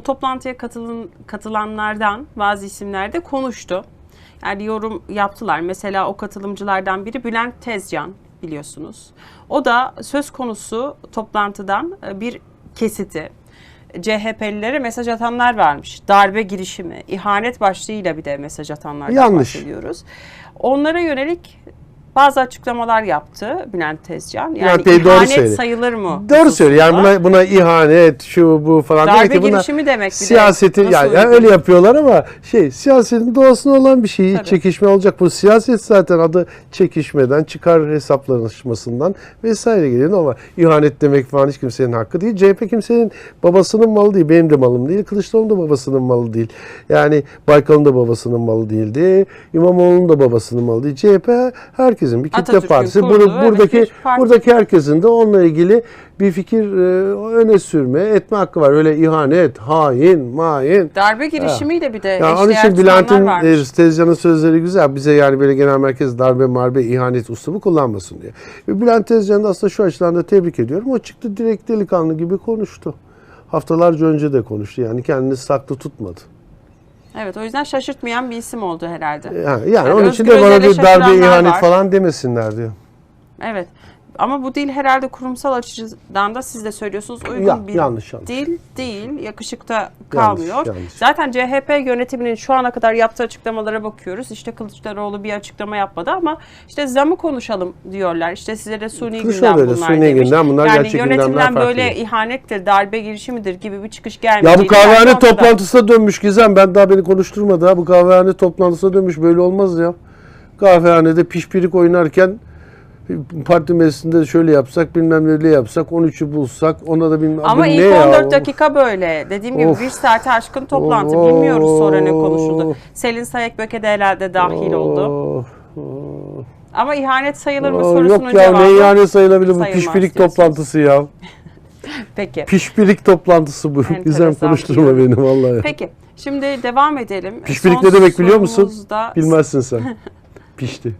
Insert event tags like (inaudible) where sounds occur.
o toplantıya katılın, katılanlardan bazı isimler de konuştu. Yani yorum yaptılar. Mesela o katılımcılardan biri Bülent Tezcan biliyorsunuz. O da söz konusu toplantıdan e, bir kesiti CHP'lilere mesaj atanlar varmış. Darbe girişimi, ihanet başlığıyla bir de mesaj atanlardan Yanlış. bahsediyoruz. Onlara yönelik bazı açıklamalar yaptı Bülent Tezcan. Yani Bülent Bey doğru ihanet söylüyor. sayılır mı? Doğru söylüyor. Yani buna buna ihanet, şu bu falan Darbe demek ki buna girişimi demek bir de. siyasetin Nasıl yani, yani öyle yapıyorlar ama şey siyasetin doğasında olan bir şey. Tabii. Çekişme olacak. Bu siyaset zaten adı çekişmeden, çıkar hesaplaşmasından vesaire geliyor ama ihanet demek falan hiç kimsenin hakkı değil. CHP kimsenin babasının malı değil. Benim de malım değil. Kılıçdaroğlu da babasının malı değil. Yani Baykal'ın da babasının malı değildi. İmamoğlu'nun da babasının malı değil. CHP herkesin bir kitle Atatürk'ün partisi. kurduğu, Bunu- buradaki parti. buradaki herkesin de onunla ilgili bir fikir e, öne sürme, etme hakkı var. Öyle ihanet, hain, main. Darbe girişimiyle bir de Ya onun için Bülent'in e, Tezcan'ın sözleri güzel. Bize yani böyle genel merkez darbe, marbe, ihanet uslubu kullanmasın diye. Ve Bülent Tezcan'ı da aslında şu açıdan da tebrik ediyorum. O çıktı direkt delikanlı gibi konuştu. Haftalarca önce de konuştu. Yani kendini saklı tutmadı. Evet o yüzden şaşırtmayan bir isim oldu herhalde. Yani, yani onun için de bana bir darbe, ihanet var. falan demesinler diyor. Evet. Ama bu dil herhalde kurumsal açıdan da siz de söylüyorsunuz uygun Ya, bir yanlış, yanlış. dil değil. Yakışıkta kalmıyor. yanlış. Zaten CHP yönetiminin şu ana kadar yaptığı açıklamalara bakıyoruz. İşte Kılıçdaroğlu bir açıklama yapmadı ama işte zamı konuşalım diyorlar. İşte size de suni gündem bunlar suni demiş. gündem, bunlar yani gerçek yönetimden farklı. böyle ihanettir, darbe girişimidir gibi bir çıkış Ya gelmeyeceğini bu kahvehane toplantısına dönmüş Gizem. Ben daha beni konuşturmadı ha. Bu kahvehane toplantısına dönmüş. Böyle olmaz ya. Kahvehanede pişpirik oynarken parti meclisinde şöyle yapsak bilmem ne yapsak 13'ü bulsak ona da bilmem Ama ilk ne ya? 14 dakika böyle. Dediğim gibi Of. bir saate aşkın toplantı. Of. Bilmiyoruz sonra ne konuşuldu. Selin Sayekböke de herhalde dahil oldu. Of, Ama ihanet sayılır mı sorusunun Yok ya cevabı. ne yani sayılabilir bu pişpirik toplantısı ya. (laughs) Peki. Pişpirik toplantısı bu. Enteresan Gizem konuşturma beni vallahi. Peki. Şimdi devam edelim. Pişpirik Son ne demek biliyor musun? Bilmezsin sen. (laughs) Pişti.